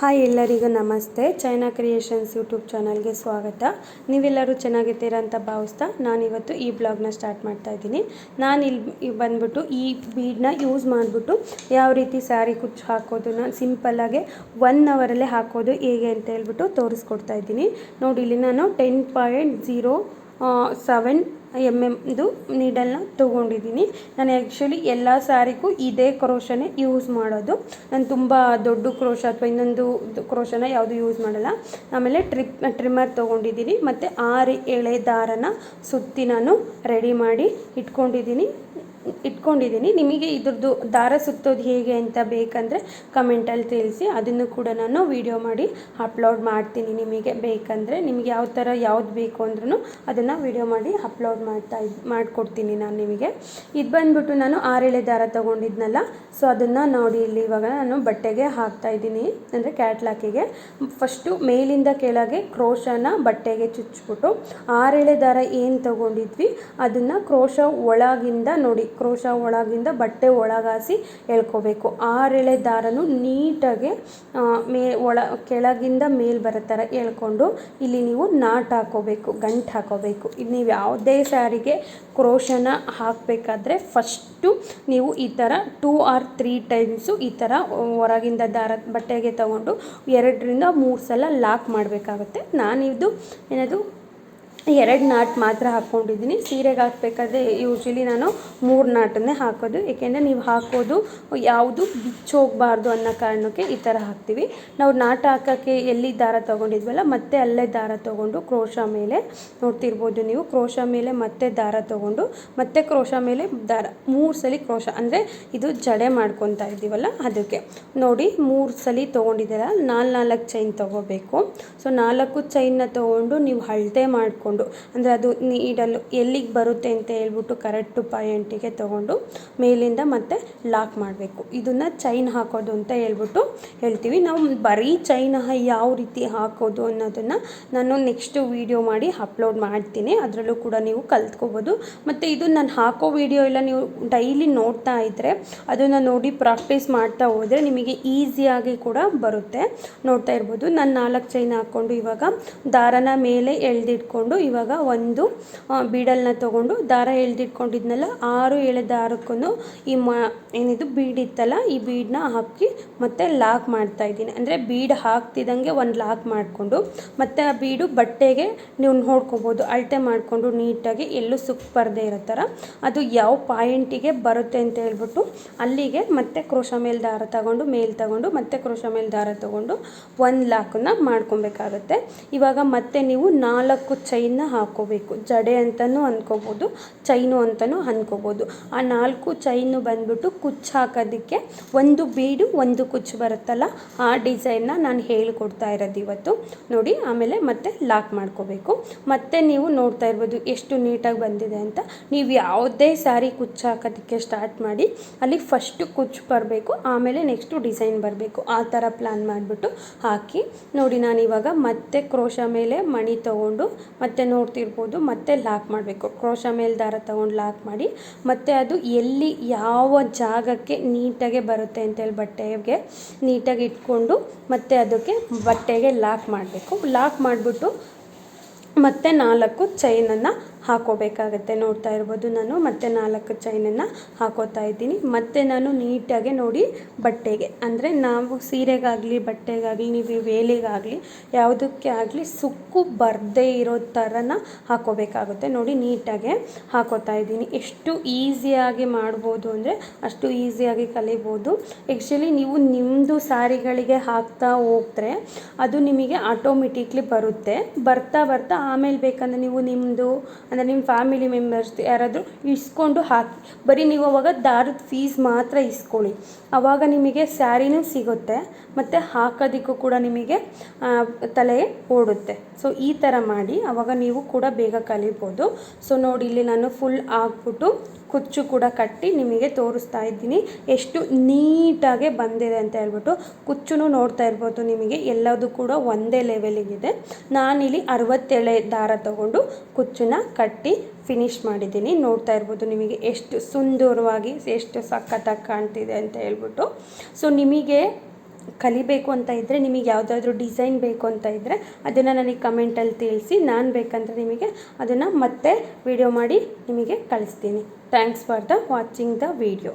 Hi ಎಲ್ಲರಿಗೂ ನಮಸ್ತೆ. China creations YouTube ಚಾನಲ್ಗೆ ಸ್ವಾಗತ. ನೀವೆಲ್ಲರೂ ಚೆನ್ನಾಗಿದ್ದೀರಾ ಅಂತ ಭಾವಿಸ್ತಾ ನಾನಿವತ್ತು ಈ ಬ್ಲಾಗ್ನ ಸ್ಟಾರ್ಟ್ ಮಾಡ್ತಾ ಇದ್ದೀನಿ. ನಾನು ಇಲ್ಲಿ ಬಂದ್ಬಿಟ್ಟು ಈ ಬೀಡನ್ನ ಯೂಸ್ ಮಾಡಿಬಿಟ್ಟು ಯಾವ ರೀತಿ ಸ್ಯಾರಿ ಕುಚ್ಚು ಹಾಕೋದು, ನಾನು ಸಿಂಪಲ್ಲಾಗೆ ಒನ್ ಅವರಲ್ಲೇ ಹಾಕೋದು ಹೇಗೆ ಅಂತ ಹೇಳ್ಬಿಟ್ಟು ತೋರಿಸ್ಕೊಡ್ತಾ ಇದ್ದೀನಿ. ನೋಡಿ, ಇಲ್ಲಿ ನಾನು ten point zero seven M ಎಮ್ದು ನೀಡಲ್ನ ತೊಗೊಂಡಿದ್ದೀನಿ. ನಾನು ಆ್ಯಕ್ಚುಲಿ ಎಲ್ಲ ಸ್ಯಾರಿಗೂ ಇದೇ ಕ್ರೋಶನೇ ಯೂಸ್ ಮಾಡೋದು. ನಾನು ತುಂಬ ದೊಡ್ಡ ಕ್ರೋಶ ಅಥವಾ ಇನ್ನೊಂದು ಕ್ರೋಶನ ಯಾವುದು ಯೂಸ್ ಮಾಡಲ್ಲ. ಆಮೇಲೆ ಟ್ರಿಪ್ ಟ್ರಿಮ್ಮರ್ ತೊಗೊಂಡಿದ್ದೀನಿ. ಮತ್ತು ಆರು ಎಳೆ ದಾರನ ಸುತ್ತಿ ನಾನು ರೆಡಿ ಮಾಡಿ ಇಟ್ಕೊಂಡಿದ್ದೀನಿ. ಇಟ್ಕೊಂಡಿದ್ದೀನಿ. ನಿಮಗೆ ಇದ್ರದ್ದು ದಾರ ಸುತ್ತೋದು ಹೇಗೆ ಅಂತ ಬೇಕಂದರೆ ಕಮೆಂಟಲ್ಲಿ ತಿಳಿಸಿ. ಅದನ್ನು ಕೂಡ ನಾನು ವಿಡಿಯೋ ಮಾಡಿ ಅಪ್ಲೋಡ್ ಮಾಡ್ತೀನಿ ನಿಮಗೆ ಬೇಕಂದರೆ. ನಿಮಗೆ ಯಾವ ಥರ ಯಾವ್ದು ಬೇಕು ಅಂದ್ರೂ ಅದನ್ನು ವಿಡಿಯೋ ಮಾಡಿ ಅಪ್ಲೋಡ್ ಮಾಡ್ತಾ ಇದ್, ಮಾಡಿಕೊಡ್ತೀನಿ ನಾನು ನಿಮಗೆ. ಇದು ಬಂದ್ಬಿಟ್ಟು ನಾನು ಆರೇಳೆ ದಾರ ತೊಗೊಂಡಿದ್ನಲ್ಲ ಸೊ ಅದನ್ನು ನೋಡಿ ಇಲ್ಲಿ ಇವಾಗ ನಾನು ಬಟ್ಟೆಗೆ ಹಾಕ್ತಾ ಇದ್ದೀನಿ. ಅಂದರೆ ಕ್ಯಾಟ್ಲಾಕಿಗೆ ಫಸ್ಟು ಮೇಲಿಂದ ಕೆಳಗೆ ಕ್ರೋಶನ ಬಟ್ಟೆಗೆ ಚುಚ್ಚಿಬಿಟ್ಟು ಆರೇಳೆ ದಾರ ಏನು ತೊಗೊಂಡಿದ್ವಿ, ಅದನ್ನು ಕ್ರೋಶ ಒಳಗಿಂದ ನೋಡಿ. ಕ್ರೋಶ ಒಳಗಿಂದ ಬಟ್ಟೆ ಒಳಗಾಸಿ ಎಳ್ಕೋಬೇಕು. ಆರೆಳೆ ದಾರನು ನೀಟಾಗಿ ಮೇ, ಒಳ, ಕೆಳಗಿಂದ ಮೇಲ್ ಬರೋ ಥರ ಎಳ್ಕೊಂಡು ಇಲ್ಲಿ ನೀವು ನಾಟ್ ಹಾಕೋಬೇಕು, ಗಂಟು ಹಾಕೋಬೇಕು. ಇದು ನೀವು ಯಾವುದೇ ಸ್ಯಾರಿಗೆ ಕ್ರೋಶನ ಹಾಕಬೇಕಾದ್ರೆ ಫಸ್ಟು ನೀವು ಈ ಥರ ಟೂ ಆರ್ ತ್ರೀ ಟೈಮ್ಸು ಈ ಥರ ಹೊರಗಿಂದ ದಾರ, ಬಟ್ಟೆಗೆ ತಗೊಂಡು ಎರಡರಿಂದ ಮೂರು ಸಲ ಲಾಕ್ ಮಾಡಬೇಕಾಗುತ್ತೆ. ನಾನಿದು, ಏನದು ಎರಡು ನಾಟ್ ಮಾತ್ರ ಹಾಕ್ಕೊಂಡಿದ್ದೀನಿ. ಸೀರೆಗೆ ಹಾಕಬೇಕಾದ್ರೆ ಯೂಶ್ವಲಿ ನಾನು ಮೂರು ನಾಟನ್ನೇ ಹಾಕೋದು. ಏಕೆಂದರೆ ನೀವು ಹಾಕೋದು ಯಾವುದು ಬಿಚ್ಚೋಗಬಾರ್ದು ಅನ್ನೋ ಕಾರಣಕ್ಕೆ ಈ ಥರ ಹಾಕ್ತೀವಿ. ನಾವು ನಾಟ ಹಾಕೋಕ್ಕೆ ಎಲ್ಲಿ ದಾರ ತೊಗೊಂಡಿದ್ವಲ್ಲ, ಮತ್ತೆ ಅಲ್ಲೇ ದಾರ ತೊಗೊಂಡು ಕ್ರೋಶ ಮೇಲೆ ನೋಡ್ತಿರ್ಬೋದು ನೀವು. ಕ್ರೋಶ ಮೇಲೆ ಮತ್ತೆ ದಾರ ತೊಗೊಂಡು, ಮತ್ತೆ ಕ್ರೋಶ ಮೇಲೆ ದಾರ, ಮೂರು ಸಲ ಕ್ರೋಶ. ಅಂದರೆ ಇದು ಜಡೆ ಮಾಡ್ಕೊತಾ ಇದ್ದೀವಲ್ಲ, ಅದಕ್ಕೆ. ನೋಡಿ, ಮೂರು ಸಲ ತೊಗೊಂಡಿದ್ದೀರ? ನಾಲ್ಕು ನಾಲ್ಕು ಚೈನ್ ತೊಗೋಬೇಕು. ಸೊ ನಾಲ್ಕು ಚೈನ್ನ ತೊಗೊಂಡು ನೀವು ಅಳತೆ ಮಾಡಿಕೊಂಡು ಅಂದರೆ ಅದು ನೀಡಲು ಎಲ್ಲಿಗೆ ಬರುತ್ತೆ ಅಂತ ಹೇಳ್ಬಿಟ್ಟು ಕರೆಕ್ಟು ಪಾಯಿಂಟಿಗೆ ತೊಗೊಂಡು ಮೇಲಿಂದ ಮತ್ತೆ ಲಾಕ್ ಮಾಡಬೇಕು. ಇದನ್ನು ಚೈನ್ ಹಾಕೋದು ಅಂತ ಹೇಳ್ಬಿಟ್ಟು ಹೇಳ್ತೀವಿ. ನಾವು ಬರೀ ಚೈನ್ ಯಾವ ರೀತಿ ಹಾಕೋದು ಅನ್ನೋದನ್ನು ನಾನು ನೆಕ್ಸ್ಟ್ ವೀಡಿಯೋ ಮಾಡಿ ಅಪ್ಲೋಡ್ ಮಾಡ್ತೀನಿ. ಅದರಲ್ಲೂ ಕೂಡ ನೀವು ಕಲ್ತ್ಕೋಬೋದು. ಮತ್ತು ಇದು ನಾನು ಹಾಕೋ ವೀಡಿಯೋ ಎಲ್ಲ ನೀವು ಡೈಲಿ ನೋಡ್ತಾ ಇದ್ದರೆ ಅದನ್ನು ನೋಡಿ ಪ್ರಾಕ್ಟೀಸ್ ಮಾಡ್ತಾ ಹೋದರೆ ನಿಮಗೆ ಈಸಿಯಾಗಿ ಕೂಡ ಬರುತ್ತೆ. ನೋಡ್ತಾ ಇರ್ಬೋದು. ನಾನು ನಾಲ್ಕು ಚೈನ್ ಹಾಕ್ಕೊಂಡು ಇವಾಗ ದಾರನ ಮೇಲೆ ಎಳೆದಿಟ್ಕೊಂಡು ಇವಾಗ ಒಂದು ಬೀಡಲ್ನ ತೊಗೊಂಡು ದಾರ ಎಳ್ದಿಟ್ಕೊಂಡಿದ್ನಲ್ಲ, ಆರು ಎಳೆ ದಾರಕ್ಕೂ ಈ ಮ, ಏನಿದು ಬೀಡಿತ್ತಲ್ಲ ಈ ಬೀಡನ್ನ ಹಾಕಿ ಮತ್ತೆ ಲಾಕ್ ಮಾಡ್ತಾ ಇದ್ದೀನಿ. ಅಂದರೆ ಬೀಡ್ ಹಾಕ್ತಿದ್ದಂಗೆ ಒಂದು ಲಾಕ್ ಮಾಡಿಕೊಂಡು, ಮತ್ತು ಆ ಬೀಡು ಬಟ್ಟೆಗೆ ನೀವು ನೋಡ್ಕೊಬೋದು, ಅಳತೆ ಮಾಡಿಕೊಂಡು ನೀಟಾಗಿ ಎಲ್ಲೂ ಸುಕ್ ಬರದೇ ಇರೋ ಥರ. ಅದು ಯಾವ ಪಾಯಿಂಟಿಗೆ ಬರುತ್ತೆ ಅಂತ ಹೇಳ್ಬಿಟ್ಟು ಅಲ್ಲಿಗೆ ಮತ್ತೆ ಕ್ರೋಶ ಮೇಲ್ ದಾರ ತಗೊಂಡು, ಮೇಲ್ ತಗೊಂಡು, ಮತ್ತೆ ಕ್ರೋಶ ಮೇಲ್ ದಾರ ತಗೊಂಡು ಒಂದು ಲಾಕನ್ನ ಮಾಡ್ಕೊಬೇಕಾಗತ್ತೆ. ಇವಾಗ ಮತ್ತೆ ನೀವು ನಾಲ್ಕು ಚೈನ್ನ ಹಾಕೋಬೇಕು. ಜಡೆ ಅಂತಲೂ ಅಂದ್ಕೋಬೋದು ಚೈನು ಅಂತಲೂ ಅಂದ್ಕೋಬೋದು ಆ ನಾಲ್ಕು ಚೈನು ಬಂದ್ಬಿಟ್ಟು ಕುಚ್ಚು ಹಾಕೋದಕ್ಕೆ ಒಂದು ಬೀಡು, ಒಂದು ಕುಚ್ಚು ಬರುತ್ತಲ್ಲ, ಆ ಡಿಸೈನ್ನ ನಾನು ಹೇಳಿಕೊಡ್ತಾ ಇರೋದು ಇವತ್ತು. ನೋಡಿ, ಆಮೇಲೆ ಮತ್ತೆ ಲಾಕ್ ಮಾಡ್ಕೋಬೇಕು. ಮತ್ತೆ ನೀವು ನೋಡ್ತಾ ಇರ್ಬೋದು ಎಷ್ಟು ನೀಟಾಗಿ ಬಂದಿದೆ ಅಂತ. ನೀವು ಯಾವುದೇ ಸ್ಯಾರಿ ಕುಚ್ಚು ಹಾಕೋದಕ್ಕೆ ಸ್ಟಾರ್ಟ್ ಮಾಡಿ, ಅಲ್ಲಿ ಫಸ್ಟು ಕುಚ್ಚು ಬರಬೇಕು, ಆಮೇಲೆ ನೆಕ್ಸ್ಟು ಡಿಸೈನ್ ಬರಬೇಕು. ಆ ಥರ ಪ್ಲ್ಯಾನ್ ಮಾಡಿಬಿಟ್ಟು ಹಾಕಿ. ನೋಡಿ ನಾನು ಇವಾಗ ಮತ್ತೆ ಕ್ರೋಶ ಮೇಲೆ ಮಣಿ ತೊಗೊಂಡು ಮತ್ತೆ ನೋಡ್ತಿರ್ಬೋದು, ಮತ್ತೆ ಲಾಕ್ ಮಾಡಬೇಕು. ಕ್ರೋಶ ಮೇಲೆ ದಾರ ತೊಗೊಂಡು ಲಾಕ್ ಮಾಡಿ, ಮತ್ತೆ ಅದು ಎಲ್ಲಿ, ಯಾವ ಜಾಗಕ್ಕೆ ನೀಟಾಗೆ ಬರುತ್ತೆ ಅಂತೇಳಿ ಬಟ್ಟೆಗೆ ನೀಟಾಗಿ ಇಟ್ಕೊಂಡು, ಮತ್ತೆ ಅದಕ್ಕೆ ಬಟ್ಟೆಗೆ ಲಾಕ್ ಮಾಡಬೇಕು. ಲಾಕ್ ಮಾಡಿಬಿಟ್ಟು ಮತ್ತೆ ನಾಲ್ಕು ಚೈನನ್ನು ಹಾಕೋಬೇಕಾಗತ್ತೆ. ನೋಡ್ತಾ ಇರ್ಬೋದು ನಾನು. ಮತ್ತೆ ನಾಲ್ಕು ಚೈನನ್ನು ಹಾಕೋತಾ ಇದ್ದೀನಿ. ಮತ್ತೆ ನಾನು ನೀಟಾಗಿ ನೋಡಿ ಬಟ್ಟೆಗೆ. ಅಂದರೆ ನಾವು ಸೀರೆಗಾಗಲಿ, ಬಟ್ಟೆಗಾಗಲಿ, ನೀವು ವೇಲೆಗಾಗಲಿ, ಯಾವುದಕ್ಕೆ ಆಗಲಿ ಸುಕ್ಕು ಬರದೇ ಇರೋ ಥರನ ಹಾಕೋಬೇಕಾಗುತ್ತೆ. ನೋಡಿ, ನೀಟಾಗೆ ಹಾಕೋತಾ ಇದ್ದೀನಿ. ಎಷ್ಟು ಈಸಿಯಾಗಿ ಮಾಡ್ಬೋದು ಅಂದರೆ ಅಷ್ಟು ಈಸಿಯಾಗಿ ಕಲಿಬೋದು. ಆ್ಯಕ್ಚುಲಿ ನೀವು ನಿಮ್ಮದು ಸ್ಯಾರಿಗಳಿಗೆ ಹಾಕ್ತಾ ಹೋಗ್ತಾರೆ ಅದು ನಿಮಗೆ ಆಟೋಮೆಟಿಕ್ಲಿ ಬರುತ್ತೆ. ಬರ್ತಾ ಬರ್ತಾ ಆಮೇಲೆ ಬೇಕಂದ್ರೆ ನೀವು ನಿಮ್ಮದು ಅಂದರೆ ನಿಮ್ಮ ಫ್ಯಾಮಿಲಿ ಮೆಂಬರ್ಸ್ ಯಾರಾದರೂ ಇಸ್ಕೊಂಡು ಹಾಕಿ. ಬರೀ ನೀವು ಅವಾಗ ದಾರದ ಫೀಸ್ ಮಾತ್ರ ಇಸ್ಕೊಳ್ಳಿ. ಆವಾಗ ನಿಮಗೆ ಸ್ಯಾರಿನೂ ಸಿಗುತ್ತೆ, ಮತ್ತು ಹಾಕೋದಕ್ಕೂ ಕೂಡ ನಿಮಗೆ ತಲೆ ಓಡುತ್ತೆ. ಸೊ ಈ ಥರ ಮಾಡಿ ಆವಾಗ ನೀವು ಕೂಡ ಬೇಗ ಕಲಿಬೋದು. ಸೊ ನೋಡಿ, ಇಲ್ಲಿ ನಾನು ಫುಲ್ ಹಾಕ್ಬಿಟ್ಟು ಕುಚ್ಚು ಕೂಡ ಕಟ್ಟಿ ನಿಮಗೆ ತೋರಿಸ್ತಾ ಇದ್ದೀನಿ. ಎಷ್ಟು ನೀಟಾಗೆ ಬಂದಿದೆ ಅಂತ ಹೇಳ್ಬಿಟ್ಟು ಕುಚ್ಚು ನೋಡ್ತಾ ಇರ್ಬೋದು ನಿಮಗೆ. ಎಲ್ಲದೂ ಕೂಡ ಒಂದೇ ಲೆವೆಲಿಗಿದೆ ನಾನಿಲ್ಲಿ ಅರವತ್ತೇಳೆ ದಾರ ತಗೊಂಡು ಕುಚ್ಚನ್ನ ಕಟ್ಟಿ ಫಿನಿಶ್ ಮಾಡಿದ್ದೀನಿ. ನೋಡ್ತಾ ಇರ್ಬೋದು ನಿಮಗೆ ಎಷ್ಟು ಸುಂದರವಾಗಿ, ಎಷ್ಟು ಸಖತ್ತಾಗಿ ಕಾಣ್ತಿದೆ ಅಂತ ಹೇಳ್ಬಿಟ್ಟು. ಸೊ ನಿಮಗೆ ಕಲಿಬೇಕು ಅಂತ ಇದ್ದರೆ ನಿಮಗೆ ಯಾವುದಾದ್ರೂ ಡಿಸೈನ್ ಬೇಕು ಅಂತ ಇದ್ದರೆ ಅದನ್ನು ನನಗೆ ಕಮೆಂಟಲ್ಲಿ ತಿಳಿಸಿ, ನಾನು ಬೇಕಂದರೆ ನಿಮಗೆ ಅದನ್ನು ಮತ್ತೆ ವಿಡಿಯೋ ಮಾಡಿ ನಿಮಗೆ ಕಳಿಸ್ತೀನಿ. Thanks for the watching the video